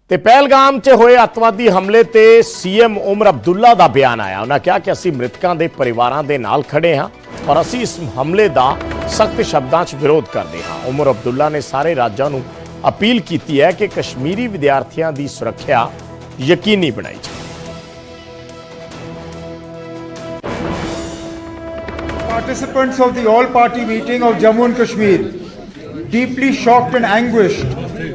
ਤੇ ਪਹਿਲਗਾਮ 'ਚ ਹੋਏ ਅੱਤਵਾਦੀ ਹਮਲੇ ਤੇ ਸੀਐਮ ਉਮਰ ਅਬਦੁੱਲਾ ਦਾ ਬਿਆਨ ਆਇਆ। ਉਹਨਾਂ ਕਿਹਾ ਕਿ ਅਸੀਂ ਮ੍ਰਿਤਕਾਂ ਦੇ ਪਰਿਵਾਰਾਂ ਦੇ ਨਾਲ ਖੜੇ ਹਾਂ ਪਰ ਅਸੀਂ ਇਸ ਹਮਲੇ ਦਾ ਸਖਤ ਸ਼ਬਦਾਂ 'ਚ ਵਿਰੋਧ ਕਰਦੇ ਹਾਂ ਉਮਰ ਅਬਦੁੱਲਾ ਨੇ ਸਾਰੇ ਰਾਜਾਂ ਨੂੰ ਅਪੀਲ ਕੀਤੀ ਹੈ ਕਿ ਕਸ਼ਮੀਰੀ ਵਿਦਿਆਰਥੀਆਂ ਦੀ ਸੁਰੱਖਿਆ ਯਕੀਨੀ ਬਣਾਈ ਜਾਵੇ
participants of the all party meeting of Jammu and Kashmir, deeply shocked and anguished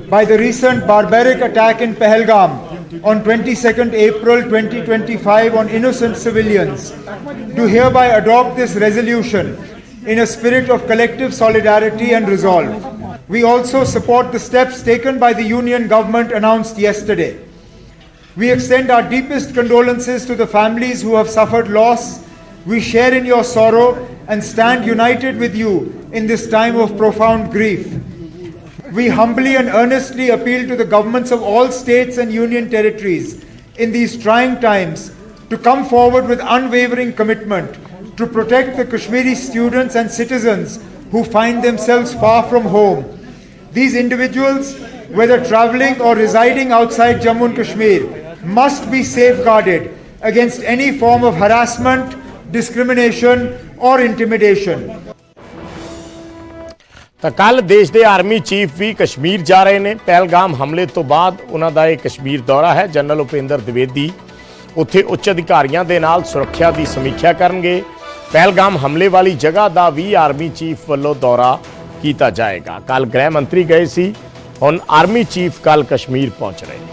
by the recent barbaric attack in Pahalgam on 22nd April 2025 on innocent civilians, do hereby adopt this resolution in a spirit of collective solidarity and resolve. We also support the steps taken by the Union government announced yesterday. We extend our deepest condolences to the families who have suffered loss. We share in your sorrow and stand united with you in this time of profound grief. We humbly and earnestly appeal to the governments of all states and union territories in these trying times to come forward with unwavering commitment to protect the Kashmiri students and citizens who find themselves far from home. These individuals, whether traveling or residing outside Jammu and Kashmir, must be safeguarded against any form of harassment, discrimination, or intimidation.
ਤਾਂ ਕੱਲ ਦੇਸ਼ ਦੇ army chief ਵੀ ਕਸ਼ਮੀਰ ਜਾ ਰਹੇ ਨੇ ਪਹਿਲਗਾਮ ਹਮਲੇ ਤੋਂ ਬਾਅਦ ਉਹਨਾਂ ਦਾ ਇਹ ਕਸ਼ਮੀਰ ਦੌਰਾ ਹੈ ਜਨਰਲ ਉਪੇਂਦਰ ਦਿਵੇਦੀ ਉੱਥੇ ਉੱਚ ਅਧਿਕਾਰੀਆਂ ਦੇ ਨਾਲ ਸੁਰੱਖਿਆ ਦੀ ਸਮੀਖਿਆ ਕਰਨਗੇ ਪਹਿਲਗਾਮ ਹਮਲੇ ਵਾਲੀ ਜਗ੍ਹਾ ਦਾ ਵੀ ਆਰਮੀ ਚੀਫ ਵੱਲੋਂ ਦੌਰਾ ਕੀਤਾ ਜਾਏਗਾ। ਕੱਲ ਗ੍ਰਹਿ ਮੰਤਰੀ ਗਏ ਸੀ, ਹੁਣ ਆਰਮੀ ਚੀਫ ਕੱਲ ਕਸ਼ਮੀਰ ਪਹੁੰਚ ਰਹੇ ਨੇ।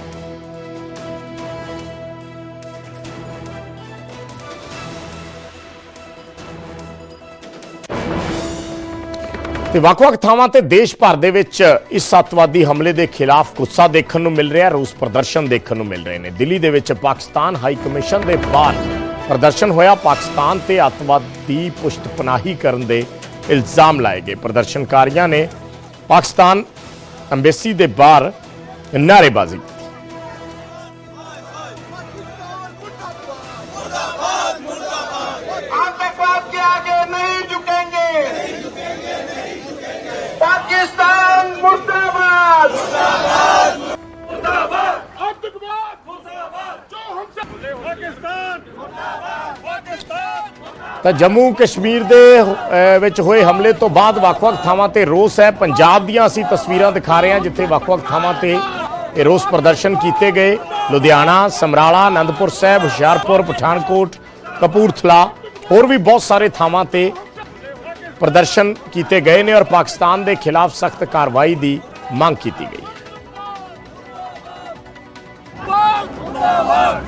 ਤੇ ਵੱਖ-ਵੱਖ ਥਾਵਾਂ ਤੇ ਦੇਸ਼ ਭਰ ਦੇ ਵਿੱਚ ਇਸ ਅੱਤਵਾਦੀ ਹਮਲੇ ਦੇ ਖਿਲਾਫ ਗੁੱਸਾ ਦੇਖਣ ਨੂੰ ਮਿਲ ਰਿਹਾ, ਰੋਸ ਪ੍ਰਦਰਸ਼ਨ ਦੇਖਣ ਨੂੰ ਮਿਲ ਰਹੇ ਨੇ। ਦਿੱਲੀ ਦੇ ਵਿੱਚ ਪਾਕਿਸਤਾਨ ਹਾਈ ਕਮਿਸ਼ਨ ਦੇ ਬਾਹਰ। ਪ੍ਰਦਰਸ਼ਨ ਹੋਇਆ ਪਾਕਿਸਤਾਨ ਤੇ ਅੱਤਵਾਦੀ ਪੁਸ਼ਤਪਨਾਹੀ ਕਰਨ ਦੇ ਇਲਜ਼ਾਮ ਲਾਏ ਗਏ ਪ੍ਰਦਰਸ਼ਨਕਾਰੀਆਂ ਨੇ ਪਾਕਿਸਤਾਨ ਅੰਬੈਸੀ ਦੇ ਬਾਹਰ ਨਾਅਰੇਬਾਜ਼ੀ ਕੀਤੀ
आतंकवाद के आगे नहीं झुकेंगे पाकिस्तान मुर्दाबाद
ਤਾਂ ਜੰਮੂ ਕਸ਼ਮੀਰ ਦੇ ਵਿੱਚ ਹੋਏ ਹਮਲੇ ਤੋਂ ਬਾਅਦ ਵੱਖ-ਵੱਖ ਥਾਵਾਂ ਤੇ ਰੋਸ ਹੈ। ਪੰਜਾਬ ਦੀਆਂ ਅਸੀਂ ਤਸਵੀਰਾਂ ਦਿਖਾ ਰਹੇ ਹਾਂ, ਜਿੱਥੇ ਵੱਖ-ਵੱਖ ਥਾਵਾਂ ਤੇ ਇਹ ਰੋਸ ਪ੍ਰਦਰਸ਼ਨ ਕੀਤੇ ਗਏ। ਲੁਧਿਆਣਾ, ਸਮਰਾਲਾ ਆਨੰਦਪੁਰ ਸਾਹਿਬ, ਹੁਸ਼ਿਆਰਪੁਰ, ਪਠਾਨਕੋਟ, ਕਪੂਰਥਲਾ, ਹੋਰ ਵੀ ਬਹੁਤ ਸਾਰੇ ਥਾਵਾਂ ਤੇ ਪ੍ਰਦਰਸ਼ਨ ਕੀਤੇ ਗਏ ਨੇ ਔਰ ਪਾਕਿਸਤਾਨ ਦੇ ਖਿਲਾਫ ਸਖਤ ਕਾਰਵਾਈ ਦੀ ਮੰਗ ਕੀਤੀ ਗਈ ਹੈ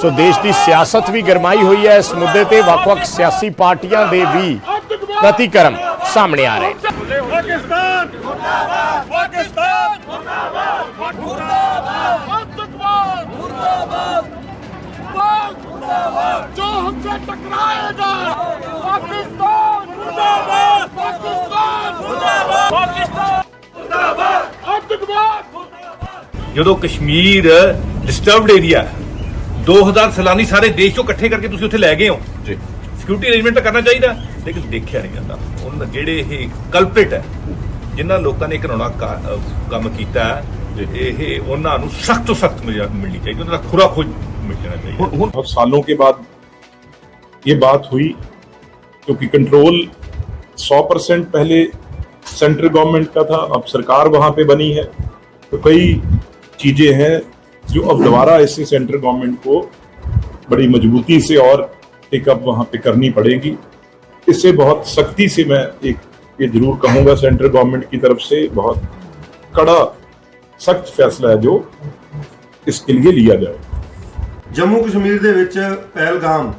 ਸੋ ਦੇਸ਼ ਦੀ ਸਿਆਸਤ ਵੀ ਗਰਮਾਈ ਹੋਈ ਹੈ ਇਸ ਮੁੱਦੇ ਤੇ ਵੱਖ-ਵੱਖ ਸਿਆਸੀ ਪਾਰਟੀਆਂ ਦੇ ਵੀ ਪ੍ਰਤੀਕਰਮ ਸਾਹਮਣੇ ਆ ਰਹੇ ਨੇ।
ਜਦੋਂ ਕਸ਼ਮੀਰ ਡਿਸਟਰਬਡ ਏਰੀਆ 2000 ਸੈਲਾਨੀ ਸਾਰੇ ਦੇਸ਼ ਚੋਂ ਇਕੱਠੇ ਕਰਕੇ ਤੁਸੀਂ ਉੱਥੇ ਲੈ ਗਏ ਹੋ ਜੀ ਸਿਕਿਉਰਿਟੀ ਅਰੇਂਜਮੈਂਟ ਤਾਂ ਕਰਨਾ ਚਾਹੀਦਾ ਲੇਕਿਨ ਦੇਖਿਆ ਨਹੀਂ ਜਾਂਦਾ ਉਹਨਾਂ ਜਿਹੜੇ ਇਹ ਕਲਪ੍ਰਿਟ ਹੈ ਜਿਨ੍ਹਾਂ ਲੋਕਾਂ ਨੇ ਘਰਾਉਣਾ ਕੰਮ ਕੀਤਾ ਹੈ, ਇਹ ਉਹਨਾਂ ਨੂੰ ਸਖਤ ਤੋਂ ਸਖਤ ਮਿਲਣੀ ਚਾਹੀਦੀ ਉਹਨਾਂ ਦਾ ਖੁਰਾ ਖੋਜ ਮਿਲ ਜਾਣਾ ਚਾਹੀਦਾ
और सालों के बाद ये बात हुई क्योंकि कंट्रोल 100 परसेंट पहले सेंट्रल गवर्नमेंट का था अब सरकार वहां पे बनी है तो कई चीज़ें हैं जो अब दोबारा ऐसे सेंटर गवर्नमेंट को बड़ी मजबूती से और टेकअप वहाँ पे करनी पड़ेगी इससे बहुत सख्ती से मैं एक ये जरूर कहूँगा सेंट्रल गवर्नमेंट की तरफ से बहुत कड़ा ਸਖਤ ਫੈਸਲਾ ਹੈ ਜੋ ਇਸ ਕੇ ਲਈ ਲਿਆ ਜਾਏ
ਜੰਮੂ ਕਸ਼ਮੀਰ ਦੇ ਵਿੱਚ ਪਹਿਲਗਾਮ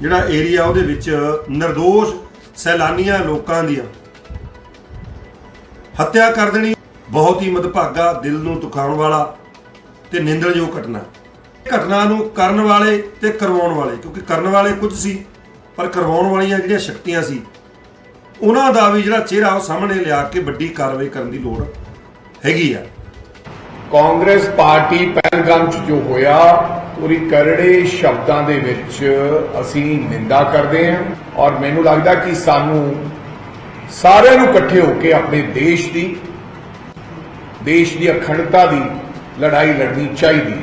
ਜਿਹੜਾ ਏਰੀਆ ਉਹਦੇ ਵਿੱਚ નિર્ਦੋਸ਼ ਸੈਲਾਨੀਆਂ ਲੋਕਾਂ ਦੀਆਂ ਹੱਤਿਆ ਕਰ ਦੇਣੀ ਬਹੁਤ ਹੀ ਮਦਭਾਗਾ ਦਿਲ ਨੂੰ ਦੁਖਾਉਣ ਵਾਲਾ ਤੇ ਨਿੰਦਣਯੋਗ ਘਟਨਾ ਘਟਨਾ ਨੂੰ ਕਰਨ ਵਾਲੇ ਤੇ ਕਰਵਾਉਣ ਵਾਲੇ, ਕਿਉਂਕਿ ਕਰਨ ਵਾਲੇ ਕੁਝ ਸੀ, ਪਰ ਕਰਵਾਉਣ ਵਾਲੀਆਂ ਜਿਹੜੀਆਂ ਸ਼ਕਤੀਆਂ ਸੀ, ਉਹਨਾਂ ਦਾ ਵੀ ਜਿਹੜਾ ਚਿਹਰਾ ਉਹ ਸਾਹਮਣੇ ਲਿਆ ਕੇ ਵੱਡੀ ਕਾਰਵਾਈ ਕਰਨ ਦੀ ਲੋੜ ਹੈਗੀ ਆ।
ਕਾਂਗਰਸ ਪਾਰਟੀ ਪਹਿਲਗਾਮ ਚ ਜੋ ਹੋਇਆ ਪੂਰੀ ਕਰੜੇ ਸ਼ਬਦਾਂ ਦੇ ਵਿੱਚ ਅਸੀਂ ਨਿੰਦਾ ਕਰਦੇ ਹਾਂ ਔਰ ਮੈਨੂੰ ਲੱਗਦਾ ਕਿ ਸਾਨੂੰ ਸਾਰਿਆਂ ਨੂੰ ਇਕੱਠੇ ਹੋ ਕੇ ਆਪਣੇ ਦੇਸ਼ ਦੀ ਦੇਸ਼ ਦੀ ਅਖੰਡਤਾ ਦੀ ਲੜਾਈ ਲੜਨੀ ਚਾਹੀਦੀ।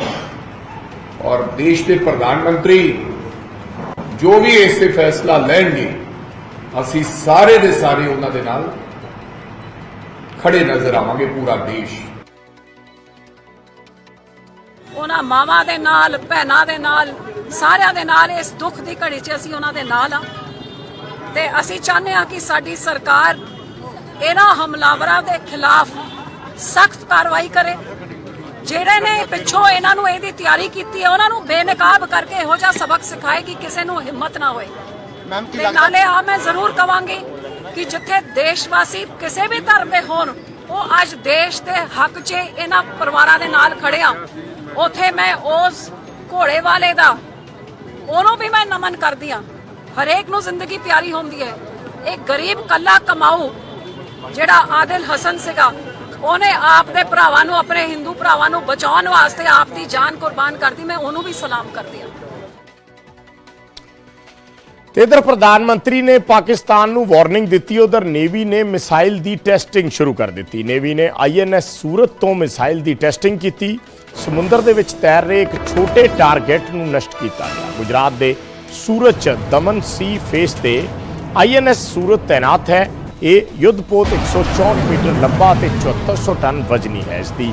ਔਰ ਦੇਸ਼ ਦੇ ਪ੍ਰਧਾਨ ਮੰਤਰੀ ਜੋ ਵੀ ਇਸ ਤੇ ਫੈਸਲਾ ਲੈਣਗੇ, ਅਸੀਂ ਸਾਰੇ ਦੇ ਸਾਰੇ ਉਹਨਾਂ ਦੇ ਨਾਲ ਖੜੇ ਨਜ਼ਰ ਆਵਾਂਗੇ ਪੂਰਾ ਦੇਸ਼।
ਉਹਨਾਂ ਮਾਵਾਂ ਦੇ ਨਾਲ, ਭੈਣਾਂ ਦੇ ਨਾਲ, ਸਾਰਿਆਂ ਦੇ ਨਾਲ ਇਸ ਦੁੱਖ ਦੀ ਘੜੀ 'ਚ ਅਸੀਂ ਉਹਨਾਂ ਦੇ ਨਾਲ ਆ ਤੇ ਅਸੀਂ ਚਾਹੁੰਦੇ ਆ ਕਿ ਸਾਡੀ ਸਰਕਾਰ ਇਹਨਾਂ ਹਮਲਾਵਰਾਂ ਦੇ ਖਿਲਾਫ ਸਖਤ ਕਾਰਵਾਈ ਕਰੇ। ਜਿਹੜੇ ਨੇ ਪਿੱਛੋਂ ਇਹਨਾਂ ਨੂੰ ਇਹਦੀ ਤਿਆਰੀ ਕੀਤੀ ਹੈ ਉਹਨਾਂ ਨੂੰ ਬੇਨਕਾਬ ਕਰਕੇ ਇਹੋ ਜਿਹਾ ਸਬਕ ਸਿਖਾਏ ਕਿ ਕਿਸੇ ਨੂੰ ਹਿੰਮਤ ਨਾ ਹੋਏ। ਤੇ ਨਾਲੇ ਆ ਮੈਂ ਜ਼ਰੂਰ ਕਵਾਂਗੀ ਕਿ ਜਿੱਥੇ ਦੇਸ਼ਵਾਸੀ ਕਿਸੇ ਵੀ ਧਰਮ ਦੇ ਹੋਣ ਉਹ ਅੱਜ ਦੇਸ਼ ਦੇ ਹੱਕ 'ਚ ਇਹਨਾਂ ਪਰਿਵਾਰਾਂ ਦੇ ਨਾਲ ਖੜੇ ਆ। ਉਥੇ ਮੈਂ ਉਸ ਘੋੜੇ ਵਾਲੇ ਦਾ ਉਹਨੂੰ ਵੀ ਮੈਂ ਨਮਨ ਕਰਦੀ ਆ। ਹਰੇਕ ਨੂੰ ਜ਼ਿੰਦਗੀ ਪਿਆਰੀ ਹੁੰਦੀ ਹੈ। ਇੱਕ ਗਰੀਬ ਕੱਲਾ ਕਮਾਊ ਜਿਹੜਾ ਆਦਿਲ ਹਸਨ ਸੀਗਾ ਉਹਨੇ ਆਪ ਦੇ ਭਰਾਵਾਂ ਨੂੰ, ਆਪਣੇ ਹਿੰਦੂ ਭਰਾਵਾਂ ਨੂੰ ਬਚਾਉਣ ਵਾਸਤੇ ਆਪ ਦੀ ਜਾਨ ਕੁਰਬਾਨ ਕਰਦੀ ਮੈਂ ਉਹਨੂੰ ਵੀ ਸਲਾਮ ਕਰਦੀ ਆ
ਤੇ ਇਧਰ ਪ੍ਰਧਾਨ ਮੰਤਰੀ ਨੇ ਪਾਕਿਸਤਾਨ ਨੂੰ ਵਾਰਨਿੰਗ ਦਿੱਤੀ। ਉਧਰ ਨੇਵੀ ਨੇ ਮਿਸਾਈਲ ਦੀ ਟੈਸਟਿੰਗ ਸ਼ੁਰੂ ਕਰ ਦਿੱਤੀ। ਨੇਵੀ ਨੇ ਆਈਐਨਐਸ ਸੂਰਤ ਤੋਂ ਮਿਸਾਈਲ ਦੀ ਟੈਸਟਿੰਗ ਕੀਤੀ। ਸਮੁੰਦਰ ਦੇ ਵਿੱਚ ਤੈਰ ਰਹੇ ਇੱਕ ਛੋਟੇ ਟਾਰਗੇਟ ਨੂੰ ਨਸ਼ਟ ਕੀਤਾ ਗਿਆ। ਗੁਜਰਾਤ ਦੇ ਸੂਰਤ ਚ ਦਮਨ ਸੀ ਫੇਸ ਤੇ ਆਈਐਨਐਸ ਸੂਰਤ ਤੈਨਾਤ ਹੈ। ਇਹ ਯੁੱਧਪੋਤ 164 ਮੀਟਰ ਲੰਬਾ ਤੇ 7400 ਟਨ ਵਜਨੀ ਹੈ ਇਸ ਦੀ।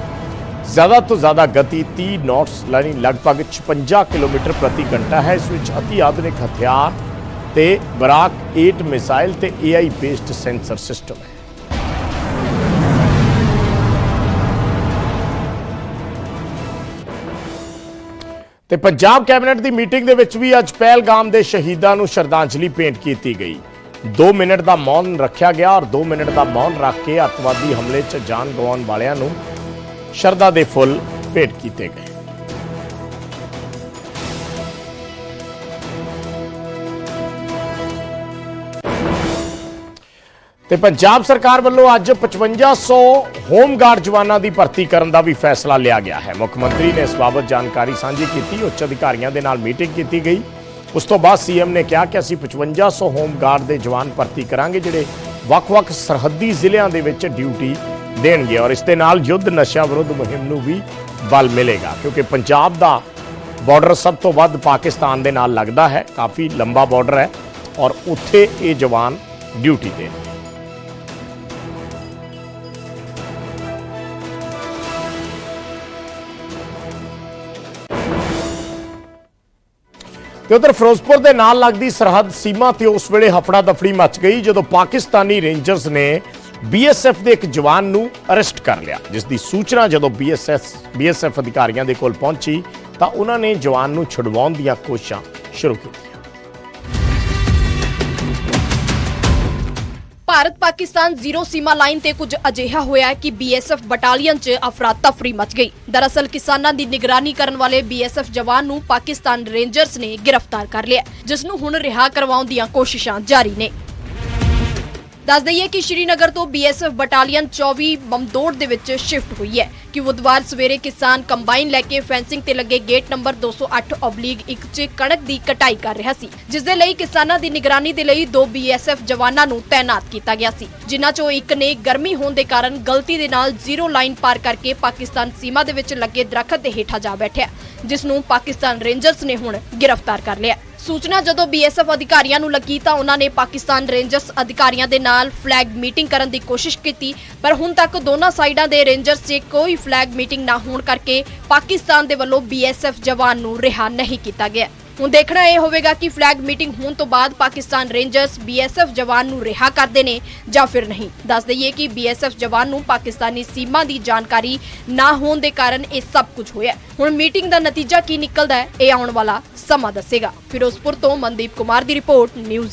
ਜ਼ਿਆਦਾ ਤੋਂ ਜ਼ਿਆਦਾ ਗਤੀ 30 ਨੌਟਸ ਯਾਨੀ ਲਗਭਗ 56 ਕਿਲੋਮੀਟਰ ਪ੍ਰਤੀ ਘੰਟਾ ਹੈ। ਇਸ ਵਿੱਚ ਅਤੀ ਆਧੁਨਿਕ ਹਥਿਆਰ ਤੇ ਬਰਾਕ 8 ਮਿਸਾਈਲ ਤੇ AI ਬੇਸਡ ਸੈਂਸਰ ਸਿਸਟਮ ਹੈ। ਤੇ ਪੰਜਾਬ ਕੈਬਨਿਟ ਦੀ ਮੀਟਿੰਗ ਦੇ ਵਿੱਚ ਵੀ ਅੱਜ ਪਹਿਲਗਾਮ ਦੇ ਸ਼ਹੀਦਾਂ ਨੂੰ ਸ਼ਰਧਾਂਜਲੀ ਭੇਂਟ ਕੀਤੀ ਗਈ। 2 ਮਿੰਟ ਦਾ ਮੌਨ ਰੱਖਿਆ ਗਿਆ ਔਰ 2 ਮਿੰਟ ਦਾ ਮੌਨ ਰੱਖ ਕੇ ਅੱਤਵਾਦੀ ਹਮਲੇ 'ਚ ਜਾਨ ਗਵਾਉਣ ਵਾਲਿਆਂ ਨੂੰ ਸ਼ਰਧਾ ਦੇ ਫੁੱਲ ਭੇਟ ਕੀਤੇ ਗਏ। ਤੇ ਪੰਜਾਬ ਸਰਕਾਰ ਵੱਲੋਂ ਅੱਜ 5500 ਹੋਮਗਾਰਡ ਜਵਾਨਾਂ ਦੀ ਭਰਤੀ ਕਰਨ ਦਾ ਵੀ ਫੈਸਲਾ ਲਿਆ ਗਿਆ ਹੈ। ਮੁੱਖ ਮੰਤਰੀ ਨੇ ਇਸ ਬਾਬਤ ਜਾਣਕਾਰੀ ਸਾਂਝੀ ਕੀਤੀ। ਉੱਚ ਅਧਿਕਾਰੀਆਂ ਦੇ ਨਾਲ ਮੀਟਿੰਗ ਕੀਤੀ ਗਈ। ਉਸ ਤੋਂ ਬਾਅਦ ਸੀਐਮ ਨੇ ਕਿਹਾ ਕਿ ਅਸੀਂ 5500 ਹੋਮਗਾਰਡ ਦੇ ਜਵਾਨ ਭਰਤੀ ਕਰਾਂਗੇ, ਜਿਹੜੇ ਵੱਖ-ਵੱਖ ਸਰਹੱਦੀ ਜ਼ਿਲ੍ਹਿਆਂ ਦੇ ਵਿੱਚ ਡਿਊਟੀ ਦੇਣਗੇ ਔਰ ਇਸ ਦੇ ਨਾਲ ਯੁੱਧ ਨਸ਼ਾ ਵਿਰੁੱਧ ਮੁਹਿੰਮ ਨੂੰ ਵੀ ਬਲ ਮਿਲੇਗਾ, ਕਿਉਂਕਿ ਪੰਜਾਬ ਦਾ ਬਾਰਡਰ ਸਭ ਤੋਂ ਵੱਧ ਪਾਕਿਸਤਾਨ ਦੇ ਨਾਲ ਲੱਗਦਾ ਹੈ, ਕਾਫੀ ਲੰਬਾ ਬਾਰਡਰ ਹੈ ਔਰ ਉੱਥੇ ਇਹ ਜਵਾਨ ਡਿਊਟੀ ਦੇਣਗੇ ਤੇ ਉਧਰ ਫਿਰੋਜ਼ਪੁਰ ਦੇ ਨਾਲ ਲੱਗਦੀ ਸਰਹੱਦ ਸੀਮਾ ਤੇ ਉਸ ਵੇਲੇ ਹਫੜਾ ਦਫੜੀ ਮਚ ਗਈ ਜਦੋਂ ਪਾਕਿਸਤਾਨੀ ਰੇਂਜਰਸ ਨੇ ਬੀਐਸਐਫ ਦੇ ਇੱਕ ਜਵਾਨ ਨੂੰ ਅਰੈਸਟ ਕਰ ਲਿਆ, ਜਿਸ ਦੀ ਸੂਚਨਾ ਜਦੋਂ ਬੀਐਸਐਫ ਬੀਐਸਐਫ ਅਧਿਕਾਰੀਆਂ ਦੇ ਕੋਲ ਪਹੁੰਚੀ ਤਾਂ ਉਹਨਾਂ ਨੇ ਜਵਾਨ ਨੂੰ ਛੁਡਵਾਉਣ ਦੀਆਂ ਕੋਸ਼ਿਸ਼ਾਂ ਸ਼ੁਰੂ ਕੀਤੀਆਂ।
ਭਾਰਤ ਪਾਕਿਸਤਾਨ ਜ਼ੀਰੋ ਸੀਮਾ ਲਾਈਨ ਤੇ ਕੁਝ ਅਜਿਹਾ ਹੋਇਆ ਹੈ ਕਿ ਬੀਐਸਐਫ ਬਟਾਲੀਅਨ 'ਚ ਅਫਰਾ ਤਫਰੀ ਮਚ ਗਈ। ਦਰਅਸਲ ਕਿਸਾਨਾਂ ਦੀ ਨਿਗਰਾਨੀ ਕਰਨ ਵਾਲੇ ਬੀਐਸਐਫ ਜਵਾਨ ਨੂੰ ਪਾਕਿਸਤਾਨ ਰੇਂਜਰਸ ਨੇ ਗ੍ਰਿਫਤਾਰ ਕਰ ਲਿਆ ਜਿਸ ਨੂੰ ਹੁਣ ਰਿਹਾ ਕਰਵਾਉਣ ਦੀਆਂ ਕੋਸ਼ਿਸ਼ਾਂ ਜਾਰੀ ਨੇ। ਦੱਸ ਦਈਏ ਕਿ ਸ਼੍ਰੀਨਗਰ ਤੋਂ ਬੀਐਸਐਫ ਬਟਾਲੀਅਨ 24 ਬੰਦੋੜ ਦੇ ਵਿੱਚ ਸ਼ਿਫਟ ਹੋਈ ਹੈ ਕਿ ਬੁੱਧਵਾਰ ਸਵੇਰੇ ਕਿਸਾਨ ਕੰਬਾਈਨ ਲੈ ਕੇ ਫੈਂਸਿੰਗ ਤੇ ਲੱਗੇ ਗੇਟ ਨੰਬਰ 208/1 'ਚ ਕਣਕ ਦੀ ਕਟਾਈ ਕਰ ਰਿਹਾ ਸੀ, ਜਿਸ ਦੇ ਲਈ ਕਿਸਾਨਾਂ ਦੀ ਨਿਗਰਾਨੀ ਦੇ ਲਈ ਦੋ ਬੀਐਸਐਫ ਜਵਾਨਾਂ ਨੂੰ ਤਾਇਨਾਤ ਕੀਤਾ ਗਿਆ ਸੀ, ਜਿਨ੍ਹਾਂ 'ਚੋਂ ਇੱਕ ਨੇ ਗਰਮੀ ਹੋਣ ਦੇ ਕਾਰਨ ਗਲਤੀ ਦੇ ਨਾਲ ਜ਼ੀਰੋ ਲਾਈਨ ਪਾਰ ਕਰਕੇ ਪਾਕਿਸਤਾਨ ਸੀਮਾ ਦੇ ਵਿੱਚ ਲੱਗੇ ਦਰਖਤ ਦੇ ਹੇਠਾਂ ਜਾ ਬੈਠਿਆ, ਜਿਸ ਨੂੰ ਪਾਕਿਸਤਾਨ ਰੇਂਜਰਸ ਨੇ ਹੁਣ ਗ੍ਰਿਫਤਾਰ ਕਰ ਲਿਆ। ਸੂਚਨਾ ਜਦੋਂ ਬੀਐਸਐਫ ਅਧਿਕਾਰੀਆਂ ਨੂੰ ਲੱਗੀ ਤਾਂ ਉਹਨਾਂ ਨੇ ਪਾਕਿਸਤਾਨ ਰੇਂਜਰਸ ਅਧਿਕਾਰੀਆਂ ਦੇ ਨਾਲ ਫਲੈਗ ਮੀਟਿੰਗ ਕਰਨ ਦੀ ਕੋਸ਼ਿਸ਼ ਕੀਤੀ, ਪਰ ਹੁਣ ਤੱਕ ਦੋਨਾਂ ਸਾਈਡਾਂ ਦੇ ਰੇਂਜਰਸ 'ਚ ਕੋਈ ਫਲੈਗ ਮੀਟਿੰਗ ਨਾ ਹੋਣ ਕਰਕੇ ਪਾਕਿਸਤਾਨ ਦੇ ਵੱਲੋਂ ਬੀਐਸਐਫ ਜਵਾਨ ਨੂੰ ਰਿਹਾ ਨਹੀਂ ਕੀਤਾ ਗਿਆ। ਹੁਣ ਦੇਖਣਾ ਇਹ ਹੋਵੇਗਾ ਕਿ ਫਲੈਗ ਮੀਟਿੰਗ ਹੋਣ ਤੋਂ ਬਾਅਦ ਪਾਕਿਸਤਾਨ ਰੇਂਜਰਸ ਬੀਐਸਐਫ ਜਵਾਨ ਨੂੰ ਰਿਹਾ ਕਰਦੇ ਨੇ ਜਾਂ ਫਿਰ ਨਹੀਂ। ਦੱਸ ਦਈਏ ਕਿ ਬੀਐਸਐਫ ਜਵਾਨ ਨੂੰ ਪਾਕਿਸਤਾਨੀ ਸੀਮਾ ਦੀ ਜਾਣਕਾਰੀ ਨਾ ਹੋਣ ਦੇ ਕਾਰਨ ਇਹ ਸਭ ਕੁਝ ਹੋਇਆ ਹੁਣ ਮੀਟਿੰਗ ਦਾ ਨਤੀਜਾ ਕੀ ਨਿਕਲਦਾ ਹੈ, ਇਹ ਆਉਣ ਵਾਲਾ ਸਮਾਂ ਦੱਸੇਗਾ। ਫਿਰੋਜ਼ਪੁਰ ਤੋਂ ਮਨਦੀਪ ਕੁਮਾਰ ਦੀ ਰਿਪੋਰਟ, ਨਿਊਜ਼